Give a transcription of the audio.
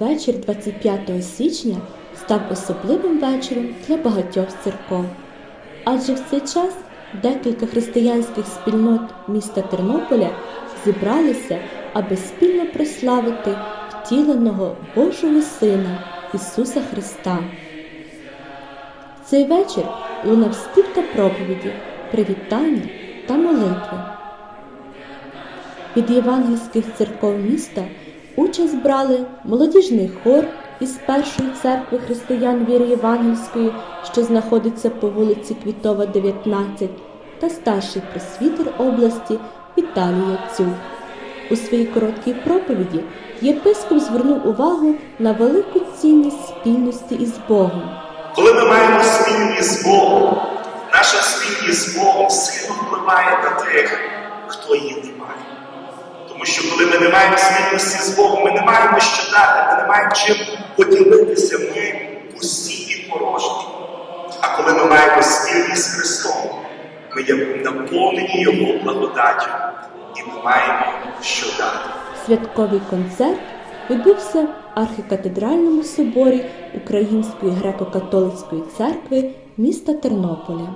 вечір 25 січня став особливим вечором для багатьох церков. Адже в цей час декілька християнських спільнот міста Тернополя зібралися, аби спільно прославити втіленого Божого Сина Ісуса Христа. Цей вечір лунав спів та проповіді, привітання та молитви. Від євангельських церков міста участь брали молодіжний хор із першої церкви християн віри Євангельської, що знаходиться по вулиці Квітова, 19, та старший пресвітер області Віталій Яцюк. У своїй короткій проповіді єпископ звернув увагу на велику цінність спільності із Богом. Коли ми маємо спільність з Богом, наша спільність з Богом сильно впливає на тих, хто її не. Тому що коли ми не маємо спільності з Богом, ми не маємо що дати, ми не маємо чим поділитися, ми пусті і порожні. А коли ми маємо спільність з Христом, ми є наповнені Його благодаттю і ми маємо що дати. Святковий концерт відбувся в архікатедральному соборі Української греко-католицької церкви міста Тернополя.